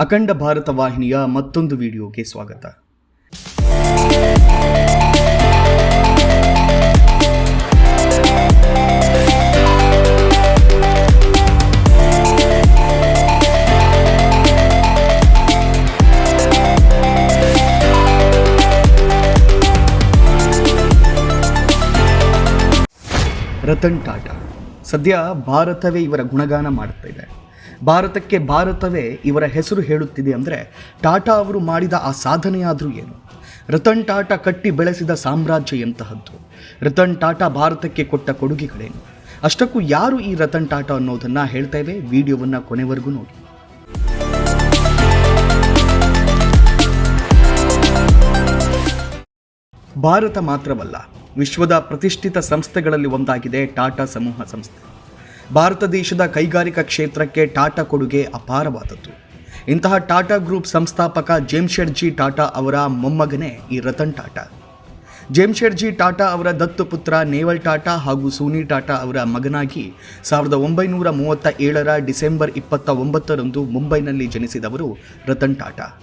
ಅಖಂಡ ಭಾರತ ವಾಹಿನಿಯ ಮತ್ತೊಂದು ವಿಡಿಯೋಗೆ ಸ್ವಾಗತ. ರತನ್ ಟಾಟಾ. ಸದ್ಯ ಭಾರತವೇ ಇವರ ಗುಣಗಾನ ಮಾಡುತ್ತಾ ಇದೆ. ಭಾರತಕ್ಕೆ ಭಾರತವೇ ಇವರ ಹೆಸರು ಹೇಳುತ್ತಿದೆ ಅಂದರೆ ಟಾಟಾ ಅವರು ಮಾಡಿದ ಆ ಸಾಧನೆಯಾದರೂ ಏನು? ರತನ್ ಟಾಟಾ ಕಟ್ಟಿ ಬೆಳೆಸಿದ ಸಾಮ್ರಾಜ್ಯ ಎಂತಹದ್ದು? ರತನ್ ಟಾಟಾ ಭಾರತಕ್ಕೆ ಕೊಟ್ಟ ಕೊಡುಗೆಗಳೇನು? ಅಷ್ಟಕ್ಕೂ ಯಾರು ಈ ರತನ್ ಟಾಟಾ ಅನ್ನೋದನ್ನು ಹೇಳ್ತೇವೆ ವಿಡಿಯೋವನ್ನು ಕೊನೆವರೆಗೂ ನೋಡಿ. ಭಾರತ ಮಾತ್ರವಲ್ಲ, ವಿಶ್ವದ ಪ್ರತಿಷ್ಠಿತ ಸಂಸ್ಥೆಗಳಲ್ಲಿ ಒಂದಾಗಿದೆ ಟಾಟಾ ಸಮೂಹ ಸಂಸ್ಥೆ. ಭಾರತ ದೇಶದ ಕೈಗಾರಿಕಾ ಕ್ಷೇತ್ರಕ್ಕೆ ಟಾಟಾ ಕೊಡುಗೆ ಅಪಾರವಾದದ್ದು. ಇಂತಹ ಟಾಟಾ ಗ್ರೂಪ್ ಸಂಸ್ಥಾಪಕ ಜೇಮ್ಶೆಡ್ಜಿ ಟಾಟಾ ಅವರ ಮೊಮ್ಮಗನೇ ಈ ರತನ್ ಟಾಟಾ. ಜೇಮ್ಶೆಡ್ಜಿ ಟಾಟಾ ಅವರ ದತ್ತು ಪುತ್ರ ನೇವಲ್ ಟಾಟಾ ಹಾಗೂ ಸೂನಿ ಟಾಟಾ ಅವರ ಮಗನಾಗಿ ಸಾವಿರದ ಒಂಬೈನೂರ ಮೂವತ್ತ ಏಳರ ಡಿಸೆಂಬರ್ ಇಪ್ಪತ್ತ ಒಂಬತ್ತರಂದು ಮುಂಬೈನಲ್ಲಿ ಜನಿಸಿದವರು ರತನ್ ಟಾಟಾ.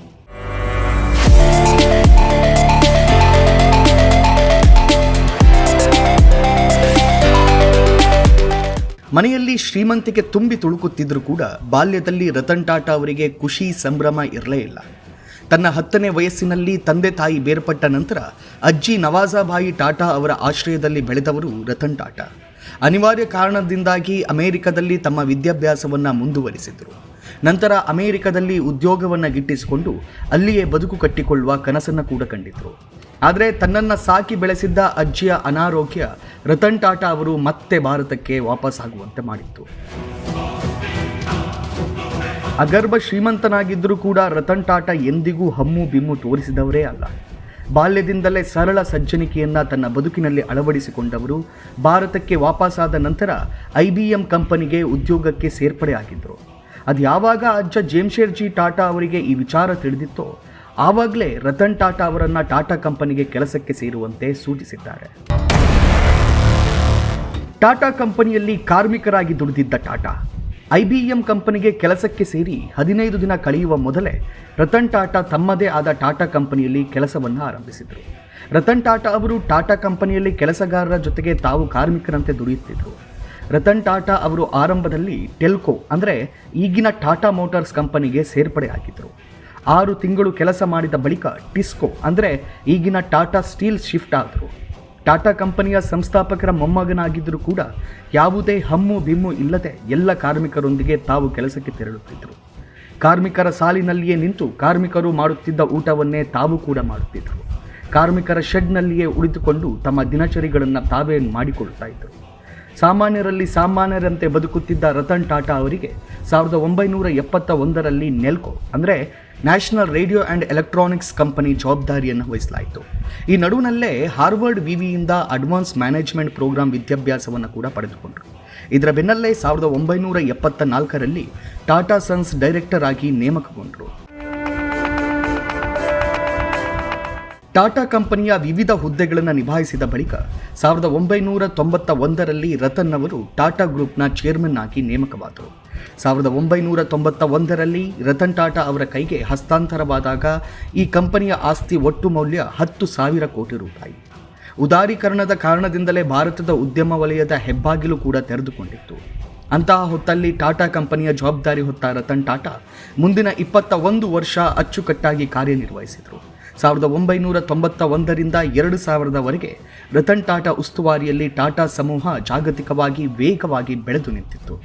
ಮನೆಯಲ್ಲಿ ಶ್ರೀಮಂತಿಕೆ ತುಂಬಿ ತುಳುಕುತ್ತಿದ್ದರೂ ಕೂಡ ಬಾಲ್ಯದಲ್ಲಿ ರತನ್ ಟಾಟಾ ಅವರಿಗೆ ಖುಷಿ, ಸಂಭ್ರಮ ಇರಲೇ ಇಲ್ಲ. ತನ್ನ ಹತ್ತನೇ ವಯಸ್ಸಿನಲ್ಲಿ ತಂದೆ ತಾಯಿ ಬೇರ್ಪಟ್ಟ ನಂತರ ಅಜ್ಜಿ ನವಾಜಾಬಾಯಿ ಟಾಟಾ ಅವರ ಆಶ್ರಯದಲ್ಲಿ ಬೆಳೆದವರು ರತನ್ ಟಾಟಾ. ಅನಿವಾರ್ಯ ಕಾರಣದಿಂದಾಗಿ ಅಮೆರಿಕದಲ್ಲಿ ತಮ್ಮ ವಿದ್ಯಾಭ್ಯಾಸವನ್ನು ಮುಂದುವರಿಸಿದರು. ನಂತರ ಅಮೆರಿಕದಲ್ಲಿ ಉದ್ಯೋಗವನ್ನು ಗಿಟ್ಟಿಸಿಕೊಂಡು ಅಲ್ಲಿಯೇ ಬದುಕು ಕಟ್ಟಿಕೊಳ್ಳುವ ಕನಸನ್ನು ಕೂಡ ಕಂಡಿದ್ದರು ಆದರೆ ತನ್ನನ್ನು ಸಾಕಿ ಬೆಳೆಸಿದ್ದ ಅಜ್ಜಿಯ ಅನಾರೋಗ್ಯ ರತನ್ ಟಾಟಾ ಅವರು ಮತ್ತೆ ಭಾರತಕ್ಕೆ ವಾಪಸ್ಸಾಗುವಂತೆ ಮಾಡಿತ್ತು. ಅಗರ್ಭ ಶ್ರೀಮಂತನಾಗಿದ್ದರೂ ಕೂಡ ರತನ್ ಟಾಟಾ ಎಂದಿಗೂ ಹಮ್ಮು ಬಿಮ್ಮು ತೋರಿಸಿದವರೇ ಅಲ್ಲ. ಬಾಲ್ಯದಿಂದಲೇ ಸರಳ ಸಜ್ಜನಿಕೆಯನ್ನ ತನ್ನ ಬದುಕಿನಲ್ಲಿ ಅಳವಡಿಸಿಕೊಂಡವರು ಭಾರತಕ್ಕೆ ವಾಪಸ್ಸಾದ ನಂತರ ಐ ಬಿ ಎಂ ಕಂಪನಿಗೆ ಉದ್ಯೋಗಕ್ಕೆ ಸೇರ್ಪಡೆ ಆಗಿದ್ದರು ಅದು ಯಾವಾಗ ಅಜ್ಜ ಜೇಮ್ಶೇರ್ಜಿ ಟಾಟಾ ಅವರಿಗೆ ಈ ವಿಚಾರ ತಿಳಿದಿತ್ತೋ ಆವಾಗಲೇ ರತನ್ ಟಾಟಾ ಅವರನ್ನು ಟಾಟಾ ಕಂಪನಿಗೆ ಕೆಲಸಕ್ಕೆ ಸೇರುವಂತೆ ಸೂಚಿಸಿದ್ದಾರೆ. ಟಾಟಾ ಕಂಪನಿಯಲ್ಲಿ ಕಾರ್ಮಿಕರಾಗಿ ದುಡಿದಿದ್ದ ಟಾಟಾ, ಐ ಬಿ ಎಂ ಕಂಪನಿಗೆ ಕೆಲಸಕ್ಕೆ ಸೇರಿ ಹದಿನೈದು ದಿನ ಕಳೆಯುವ ಮೊದಲೇ ರತನ್ ಟಾಟಾ ತಮ್ಮದೇ ಆದ ಟಾಟಾ ಕಂಪನಿಯಲ್ಲಿ ಕೆಲಸವನ್ನು ಆರಂಭಿಸಿದರು. ರತನ್ ಟಾಟಾ ಅವರು ಟಾಟಾ ಕಂಪನಿಯಲ್ಲಿ ಕೆಲಸಗಾರರ ಜೊತೆಗೆ ತಾವು ಕಾರ್ಮಿಕರಂತೆ ದುಡಿಯುತ್ತಿದ್ದರು ರತನ್ ಟಾಟಾ ಅವರು ಆರಂಭದಲ್ಲಿ ಟೆಲ್ಕೋ, ಅಂದರೆ ಈಗಿನ ಟಾಟಾ ಮೋಟಾರ್ಸ್ ಕಂಪನಿಗೆ ಸೇರ್ಪಡೆ ಆಗಿದ್ದರು ಆರು ತಿಂಗಳು ಕೆಲಸ ಮಾಡಿದ ಬಳಿಕ ಟಿಸ್ಕೋ, ಅಂದರೆ ಈಗಿನ ಟಾಟಾ ಸ್ಟೀಲ್ ಶಿಫ್ಟ್ ಆದರು. ಟಾಟಾ ಕಂಪನಿಯ ಸಂಸ್ಥಾಪಕರ ಮೊಮ್ಮಗನಾಗಿದ್ದರೂ ಕೂಡ ಯಾವುದೇ ಹಮ್ಮು ಬಿಮ್ಮು ಇಲ್ಲದೆ ಎಲ್ಲ ಕಾರ್ಮಿಕರೊಂದಿಗೆ ತಾವು ಕೆಲಸಕ್ಕೆ ತೆರಳುತ್ತಿದ್ದರು ಕಾರ್ಮಿಕರ ಸಾಲಿನಲ್ಲಿಯೇ ನಿಂತು ಕಾರ್ಮಿಕರು ಮಾಡುತ್ತಿದ್ದ ಊಟವನ್ನೇ ತಾವು ಕೂಡ ಮಾಡುತ್ತಿದ್ದರು. ಕಾರ್ಮಿಕರ ಶೆಡ್ನಲ್ಲಿಯೇ ಉಳಿದುಕೊಂಡು ತಮ್ಮ ದಿನಚರಿಗಳನ್ನು ತಾವೇ ಮಾಡಿಕೊಳ್ತಾ ಇದ್ದರು. ಸಾಮಾನ್ಯರಲ್ಲಿ ಸಾಮಾನ್ಯರಂತೆ ಬದುಕುತ್ತಿದ್ದ ರತನ್ ಟಾಟಾ ಅವರಿಗೆ ಸಾವಿರದ ಒಂಬೈನೂರ ಎಪ್ಪತ್ತ ಒಂದರಲ್ಲಿ ನೆಲ್ಕೋ, ಅಂದರೆ national radio and electronics company ಜವಾಬ್ದಾರಿಯನ್ನು ವಹಿಸಲಾಯಿತು. ಈ ನಡುವಿನಲ್ಲೇ ಹಾರ್ವರ್ಡ್ ವಿವಿಯಿಂದ ಅಡ್ವಾನ್ಸ್ ಮ್ಯಾನೇಜ್ಮೆಂಟ್ ಪ್ರೋಗ್ರಾಂ ವಿದ್ಯಾಭ್ಯಾಸವನ್ನು ಕೂಡ ಪಡೆದುಕೊಂಡರು. ಇದರ ಬೆನ್ನಲ್ಲೇ ಸಾವಿರದ ಒಂಬೈನೂರ ಎಪ್ಪತ್ತ ನಾಲ್ಕರಲ್ಲಿ ಟಾಟಾ ಸನ್ಸ್ ಡೈರೆಕ್ಟರ್ ಆಗಿ ನೇಮಕಗೊಂಡರು. ಟಾಟಾ ಕಂಪನಿಯ ವಿವಿಧ ಹುದ್ದೆಗಳನ್ನು ನಿಭಾಯಿಸಿದ ಬಳಿಕ ಸಾವಿರದ ಒಂಬೈನೂರ ತೊಂಬತ್ತ ಒಂದರಲ್ಲಿ ರತನ್ ಅವರು ಟಾಟಾ ಗ್ರೂಪ್ನ ಚೇರ್ಮನ್ ಆಗಿ ನೇಮಕವಾದರು. ಸಾವಿರದ ಒಂಬೈನೂರ ತೊಂಬತ್ತ ಒಂದರಲ್ಲಿ ರತನ್ ಟಾಟಾ ಅವರ ಕೈಗೆ ಹಸ್ತಾಂತರವಾದಾಗ ಈ ಕಂಪನಿಯ ಆಸ್ತಿ ಒಟ್ಟು ಮೌಲ್ಯ ಹತ್ತು ಸಾವಿರ ಕೋಟಿ ರೂಪಾಯಿ. ಉದಾರೀಕರಣದ ಕಾರಣದಿಂದಲೇ ಭಾರತದ ಉದ್ಯಮ ವಲಯದ ಹೆಬ್ಬಾಗಿಲು ಕೂಡ ತೆರೆದುಕೊಂಡಿತ್ತು. ಅಂತಹ ಹೊತ್ತಲ್ಲಿ ಟಾಟಾ ಕಂಪನಿಯ ಜವಾಬ್ದಾರಿ ಹೊತ್ತ ರತನ್ ಟಾಟಾ ಮುಂದಿನ ಇಪ್ಪತ್ತ ಒಂದು ವರ್ಷ ಅಚ್ಚುಕಟ್ಟಾಗಿ ಕಾರ್ಯನಿರ್ವಹಿಸಿದರು. ಸಾವಿರದ ಒಂಬೈನೂರ ತೊಂಬತ್ತ ಒಂದರಿಂದ ಎರಡು ಸಾವಿರದವರೆಗೆ ರತನ್ ಟಾಟಾ ಉಸ್ತುವಾರಿಯಲ್ಲಿ ಟಾಟಾ ಸಮೂಹ ಜಾಗತಿಕವಾಗಿ ವೇಗವಾಗಿ ಬೆಳೆದು ನಿಂತಿತ್ತು.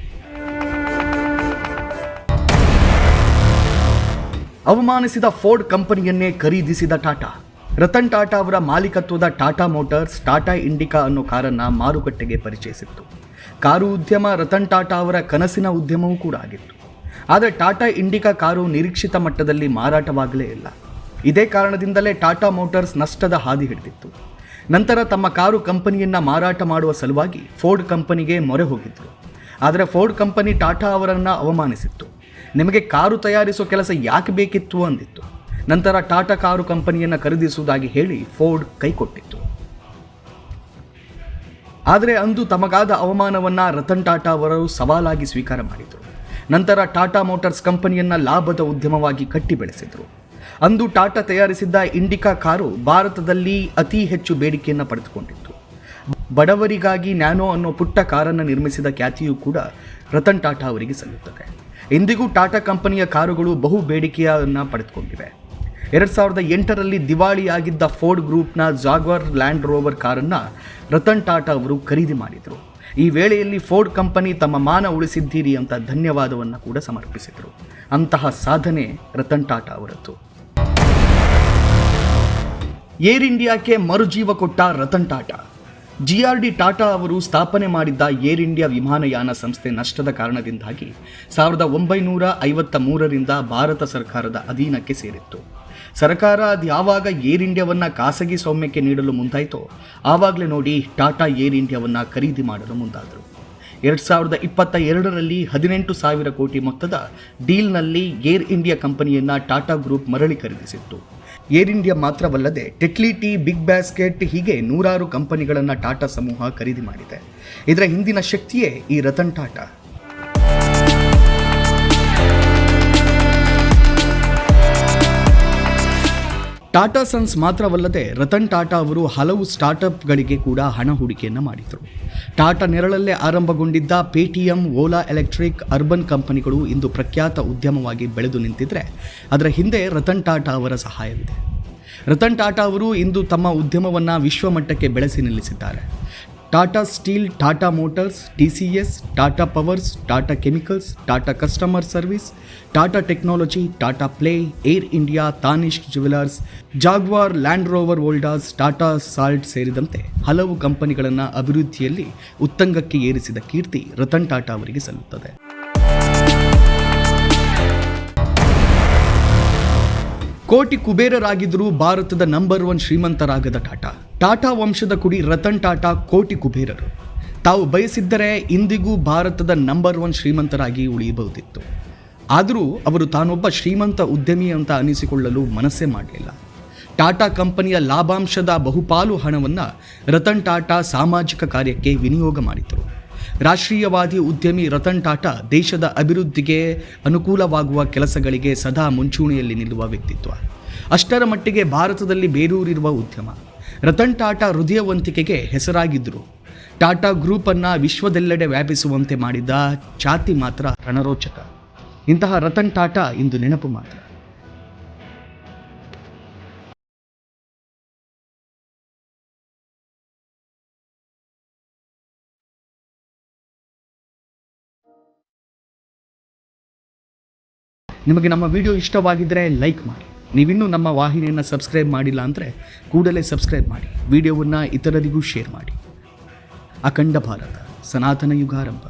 ಅವಮಾನಿಸಿದ ಫೋರ್ಡ್ ಕಂಪನಿಯನ್ನೇ ಖರೀದಿಸಿದ ಟಾಟಾ. ರತನ್ ಟಾಟಾ ಅವರ ಮಾಲೀಕತ್ವದ ಟಾಟಾ ಮೋಟಾರ್ಸ್, ಟಾಟಾ ಇಂಡಿಕಾ ಅನ್ನೋ ಕಾರನ್ನು ಮಾರುಕಟ್ಟೆಗೆ ಪರಿಚಯಿಸಿತ್ತು. ಕಾರು ಉದ್ಯಮ ರತನ್ ಟಾಟಾ ಅವರ ಕನಸಿನ ಉದ್ಯಮವೂ ಕೂಡ ಆಗಿತ್ತು. ಆದರೆ ಟಾಟಾ ಇಂಡಿಕಾ ಕಾರು ನಿರೀಕ್ಷಿತ ಮಟ್ಟದಲ್ಲಿ ಮಾರಾಟವಾಗಲೇ ಇಲ್ಲ. ಇದೇ ಕಾರಣದಿಂದಲೇ ಟಾಟಾ ಮೋಟಾರ್ಸ್ ನಷ್ಟದ ಹಾದಿ ಹಿಡಿದಿತ್ತು. ನಂತರ ತಮ್ಮ ಕಾರು ಕಂಪನಿಯನ್ನು ಮಾರಾಟ ಮಾಡುವ ಸಲುವಾಗಿ ಫೋರ್ಡ್ ಕಂಪನಿಗೆ ಮೊರೆ ಹೋಗಿದ್ದರು ಆದರೆ ಫೋರ್ಡ್ ಕಂಪನಿ ಟಾಟಾ ಅವರನ್ನು ಅವಮಾನಿಸಿತ್ತು. ನಿಮಗೆ ಕಾರು ತಯಾರಿಸೋ ಕೆಲಸ ಯಾಕೆ ಬೇಕಿತ್ತು ಅಂದಿತ್ತು. ನಂತರ ಟಾಟಾ ಕಾರು ಕಂಪನಿಯನ್ನು ಖರೀದಿಸುವುದಾಗಿ ಹೇಳಿ ಫೋರ್ಡ್ ಕೈಕೊಟ್ಟಿತ್ತು ಆದರೆ ಅಂದು ತಮಗಾದ ಅವಮಾನವನ್ನು ರತನ್ ಟಾಟಾ ಅವರು ಸವಾಲಾಗಿ ಸ್ವೀಕಾರ ಮಾಡಿದರು. ನಂತರ ಟಾಟಾ ಮೋಟಾರ್ಸ್ ಕಂಪನಿಯನ್ನು ಲಾಭದ ಉದ್ಯಮವಾಗಿ ಕಟ್ಟಿ ಬೆಳೆಸಿದರು ಅಂದು ಟಾಟಾ ತಯಾರಿಸಿದ್ದ ಇಂಡಿಕಾ ಕಾರು ಭಾರತದಲ್ಲಿ ಅತಿ ಹೆಚ್ಚು ಬೇಡಿಕೆಯನ್ನು ಪಡೆದುಕೊಂಡಿತ್ತು. ಬಡವರಿಗಾಗಿ ನ್ಯಾನೋ ಅನ್ನೋ ಪುಟ್ಟ ಕಾರನ್ನು ನಿರ್ಮಿಸಿದ ಖ್ಯಾತಿಯೂ ಕೂಡ ರತನ್ ಟಾಟಾ ಅವರಿಗೆ ಸಲ್ಲುತ್ತದೆ. ಇಂದಿಗೂ ಟಾಟಾ ಕಂಪನಿಯ ಕಾರುಗಳು ಬಹು ಬೇಡಿಕೆಯನ್ನು ಪಡೆದುಕೊಂಡಿವೆ. ಎರಡು ಸಾವಿರದ ಎಂಟರಲ್ಲಿ ದಿವಾಳಿಯಾಗಿದ್ದ ಫೋರ್ಡ್ ಗ್ರೂಪ್ನ ಜಾಗ್ವರ್ ಲ್ಯಾಂಡ್ ರೋವರ್ ಕಾರನ್ನು ರತನ್ ಟಾಟಾ ಅವರು ಖರೀದಿ ಮಾಡಿದರು. ಈ ವೇಳೆಯಲ್ಲಿ ಫೋರ್ಡ್ ಕಂಪನಿ ತಮ್ಮ ಮಾನ ಉಳಿಸಿದ್ದೀರಿ ಅಂತ ಧನ್ಯವಾದವನ್ನು ಕೂಡ ಸಮರ್ಪಿಸಿದರು. ಅಂತಹ ಸಾಧನೆ ರತನ್ ಟಾಟಾ ಅವರದ್ದು. ಏರ್ ಇಂಡಿಯಾಕ್ಕೆ ಮರುಜೀವ ಕೊಟ್ಟ Ratan Tata. J R D Tata ಅವರು ಸ್ಥಾಪನೆ ಮಾಡಿದ್ದ ಏರ್ ಇಂಡಿಯಾ ವಿಮಾನಯಾನ ಸಂಸ್ಥೆ ನಷ್ಟದ ಕಾರಣದಿಂದಾಗಿ ಸಾವಿರದ ಒಂಬೈನೂರ ಐವತ್ತ ಮೂರರಿಂದ ಭಾರತ ಸರ್ಕಾರದ ಅಧೀನಕ್ಕೆ ಸೇರಿತ್ತು. ಸರ್ಕಾರ ಅದು ಯಾವಾಗ ಏರ್ ಇಂಡಿಯಾವನ್ನು ಖಾಸಗಿ ಸೌಮ್ಯಕ್ಕೆ ನೀಡಲು ಮುಂದಾಯಿತೋ, ಆವಾಗಲೇ ನೋಡಿ ಟಾಟಾ ಏರ್ ಇಂಡಿಯಾವನ್ನು ಖರೀದಿ ಮಾಡಲು ಮುಂದಾದರು. ಎರಡು ಸಾವಿರದ ಇಪ್ಪತ್ತ ಎರಡರಲ್ಲಿ ಹದಿನೆಂಟು ಸಾವಿರ ಕೋಟಿ ಮೊತ್ತದ ಡೀಲ್ನಲ್ಲಿ ಏರ್ ಇಂಡಿಯಾ ಕಂಪನಿಯನ್ನು ಟಾಟಾ ಗ್ರೂಪ್ ಮರಳಿ ಖರೀದಿಸಿತ್ತು. ಏರ್ ಇಂಡಿಯಾ ಮಾತ್ರವಲ್ಲದೆ ಟೆಕ್ಲಿಟಿ ಬಿಗ್ ಬ್ಯಾಸ್ಕೆಟ್ ಹೀಗೆ ನೂರಾರು ಕಂಪನಿಗಳನ್ನು ಟಾಟಾ ಸಮೂಹ ಖರೀದಿ ಮಾಡಿದೆ. ಇದರ ಹಿಂದಿನ ಶಕ್ತಿಯೇ ಈ ರತನ್ ಟಾಟಾ. ಟಾಟಾ ಸನ್ಸ್ ಮಾತ್ರವಲ್ಲದೆ ರತನ್ ಟಾಟಾ ಅವರು ಹಲವು ಸ್ಟಾರ್ಟಪ್ಗಳಿಗೆ ಕೂಡ ಹಣ ಹೂಡಿಕೆಯನ್ನು ಮಾಡಿದರು. ಟಾಟಾ ನೆರಳಲ್ಲೇ ಆರಂಭಗೊಂಡಿದ್ದ ಪೇಟಿಎಂ, ಓಲಾ ಎಲೆಕ್ಟ್ರಿಕ್, ಅರ್ಬನ್ ಕಂಪನಿಗಳು ಇಂದು ಪ್ರಖ್ಯಾತ ಉದ್ಯಮವಾಗಿ ಬೆಳೆದು ನಿಂತಿದ್ದರೆ ಅದರ ಹಿಂದೆ ರತನ್ ಟಾಟಾ ಅವರ ಸಹಾಯವಿದೆ. ರತನ್ ಟಾಟಾ ಅವರು ಇಂದು ತಮ್ಮ ಉದ್ಯಮವನ್ನು ವಿಶ್ವಮಟ್ಟಕ್ಕೆ ಬೆಳೆಸಿ ನಿಲ್ಲಿಸಿದ್ದಾರೆ. Tata Steel Tata Motors T C S Tata Powers Tata Chemicals Tata Customer Service Tata Technology Tata Play Air India Tanishq Jewellers Jaguar Land Rover Voltas Tata Salt ಸೇರಿದಂತೆ ಹಲವು ಕಂಪನಿಗಳನ್ನು ಅಭಿವೃದ್ಧಿಯಲ್ಲಿ ಉತ್ತಂಗಕ್ಕೆ ಏರಿಸಿದ ಕೀರ್ತಿ ರತನ್ ಟಾಟಾ ಅವರಿಗೆ ಸಲ್ಲುತ್ತದೆ. ಕೋಟಿ ಕುಬೇರರಾಗಿದ್ದರೂ ಭಾರತದ ನಂಬರ್ ಒನ್ ಶ್ರೀಮಂತರಾಗದ ಟಾಟಾ. ಟಾಟಾ ವಂಶದ ಕುಡಿ ರತನ್ ಟಾಟಾ ಕೋಟಿ ಕುಬೇರರು. ತಾವು ಬಯಸಿದ್ದರೆ ಇಂದಿಗೂ ಭಾರತದ ನಂಬರ್ ಒನ್ ಶ್ರೀಮಂತರಾಗಿ ಉಳಿಯಬಹುದಿತ್ತು. ಆದರೂ ಅವರು ತಾನೊಬ್ಬ ಶ್ರೀಮಂತ ಉದ್ಯಮಿ ಅಂತ ಅನಿಸಿಕೊಳ್ಳಲು ಮನಸ್ಸೇ ಮಾಡಲಿಲ್ಲ. ಟಾಟಾ ಕಂಪನಿಯ ಲಾಭಾಂಶದ ಬಹುಪಾಲು ಹಣವನ್ನು ರತನ್ ಟಾಟಾ ಸಾಮಾಜಿಕ ಕಾರ್ಯಕ್ಕೆ ವಿನಿಯೋಗ ಮಾಡಿದರು. ರಾಷ್ಟ್ರೀಯವಾದಿ ಉದ್ಯಮಿ ರತನ್ ಟಾಟಾ ದೇಶದ ಅಭಿವೃದ್ಧಿಗೆ ಅನುಕೂಲವಾಗುವ ಕೆಲಸಗಳಿಗೆ ಸದಾ ಮುಂಚೂಣಿಯಲ್ಲಿ ನಿಲ್ಲುವ ವ್ಯಕ್ತಿತ್ವ. ಅಷ್ಟರ ಮಟ್ಟಿಗೆ ಭಾರತದಲ್ಲಿ ಬೇರೂರಿರುವ ಉದ್ಯಮ. ರತನ್ ಟಾಟಾ ಹೃದಯವಂತಿಕೆಗೆ ಹೆಸರಾಗಿದ್ದರು. ಟಾಟಾ ಗ್ರೂಪನ್ನು ವಿಶ್ವದೆಲ್ಲೆಡೆ ವ್ಯಾಪಿಸುವಂತೆ ಮಾಡಿದ ಚಾತಿ ಮಾತ್ರ ರಣರೋಚಕ. ಇಂತಹ ರತನ್ ಟಾಟಾ ಇಂದು ನೆನಪು ಮಾತ್ರ. ನಿಮಗೆ ನಮ್ಮ ವಿಡಿಯೋ ಇಷ್ಟವಾಗಿದ್ದರೆ ಲೈಕ್ ಮಾಡಿ. ನೀವಿನ್ನೂ ನಮ್ಮ ವಾಹಿನಿಯನ್ನು ಸಬ್ಸ್ಕ್ರೈಬ್ ಮಾಡಿಲ್ಲ ಅಂದರೆ ಕೂಡಲೇ ಸಬ್ಸ್ಕ್ರೈಬ್ ಮಾಡಿ, ವಿಡಿಯೋವನ್ನು ಇತರರಿಗೂ ಶೇರ್ ಮಾಡಿ. ಅಖಂಡ ಭಾರತ, ಸನಾತನ ಯುಗಾರಂಭ.